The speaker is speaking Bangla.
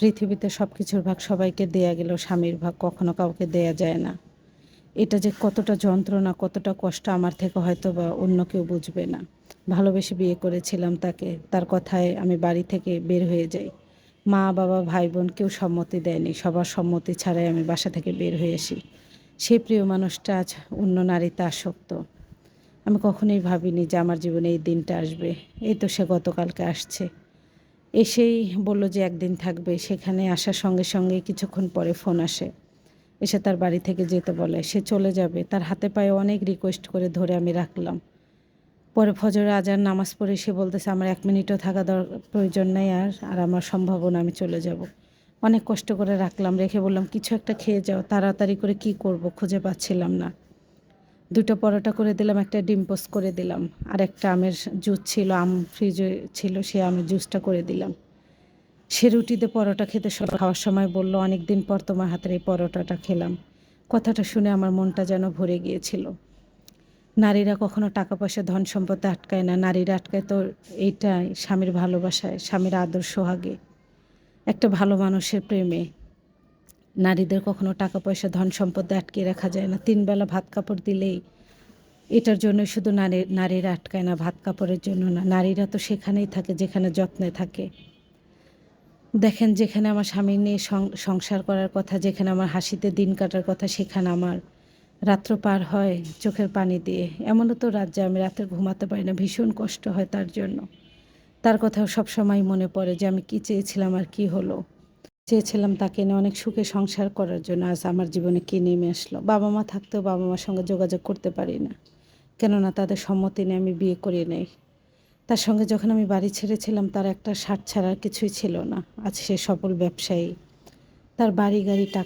পৃথিবীতে সব কিছুর ভাগ সবাইকে দেয়া গেল স্বামীর ভাগ কখনো কাউকে দেয়া যায় না। এটা যে কতটা যন্ত্রণা, কতটা কষ্ট আমার থেকে হয়তো বা অন্য কেউ বুঝবে না। ভালোবেসে বিয়ে করেছিলাম তাকে, তার কথায় আমি বাড়ি থেকে বের হয়ে যাই। মা, বাবা, ভাই, বোন কেউ সম্মতি দেয়নি, সবার সম্মতি ছাড়াই আমি বাসা থেকে বের হয়ে আসি। সেই প্রিয় মানুষটা আজ অন্য নারীতে আসক্ত। আমি কখনোই ভাবিনি যে আমার জীবনে এই দিনটা আসবে। এই তো সে গতকালকে আসছে। এসেই বলল যে একদিন থাকবে। সেখানে আসার সঙ্গে সঙ্গে কিছুক্ষণ পরে ফোন আসে। এসে তার বাড়ি থেকে যেতে বলে। সে চলে যাবে। তার হাতে পায়ে অনেক রিকোয়েস্ট করে ধরে আমি রাখলাম। পরে ফজরে আজার নামাজ পড়ে সে বলতেছে, আমার এক মিনিটও থাকা দরকার প্রয়োজন নেই আর আর আমার সম্ভাবনা আমি চলে যাব। অনেক কষ্ট করে রাখলাম। রেখে বললাম, কিছু একটা খেয়ে যাও। তাড়াতাড়ি করে কি করব? খুঁজে পাচ্ছিলাম না। দুটো পরোটা করে দিলাম, একটা ডিম পোস্ট করে দিলাম, আর একটা আমের জুস ছিল, আম ফ্রিজে ছিল সে আমের জুসটা করে দিলাম। সে রুটিতে পরোটা খেতে সব খাওয়ার সময় বলল অনেক দিন পর তোমার হাতের এই পরোটাটা খেলাম। কথাটা শুনে আমার মনটা যেন ভরে গিয়েছিল। নারীরা কখনো টাকা পয়সা, ধন সম্পদে আটকায় না। নারীরা আটকায় তো এইটাই, স্বামীর ভালোবাসায়, স্বামীর আদর, সোহাগে। একটা ভালো মানুষের প্রেমে। নারীদের কখনো টাকা পয়সা, ধন সম্পদে আটকে রাখা যায় না। তিন বেলা ভাত কাপড় দিলেই এটার জন্য শুধু নারী, নারীরা আটকায় না, ভাত কাপড়ের জন্য না। নারীরা তো সেখানেই থাকে, যেখানে যত্নে থাকে। দেখেন, যেখানে আমার স্বামী নিয়ে সংসার করার কথা, যেখানে আমার হাসিতে দিন কাটার কথা, সেখানে আমার রাত্র পার হয় চোখের পানি দিয়ে। এমনও তো রাত যে আমি রাতে ঘুমাতে পারি না, ভীষণ কষ্ট হয় তার জন্য। তার কথাও সব সময় মনে পড়ে যে আমি কী চেয়েছিলাম আর কি হলো। চেয়েছিলাম তাকে এনে অনেক সুখে সংসার করার জন্য আজ আমার জীবনে কি নেমে আসলো। বাবা মা থাকতেও বাবা মার সঙ্গে যোগাযোগ করতে পারি না। কেননা তাদের সম্মতি নিয়ে আমি বিয়ে করে নেই। তার সঙ্গে যখন আমি বাড়ি ছেড়েছিলাম, তার একটা শার্ট ছাড়ার কিছুই ছিল না। আজ সে সফল ব্যবসায়ী। তার বাড়ি গাড়ি টাকা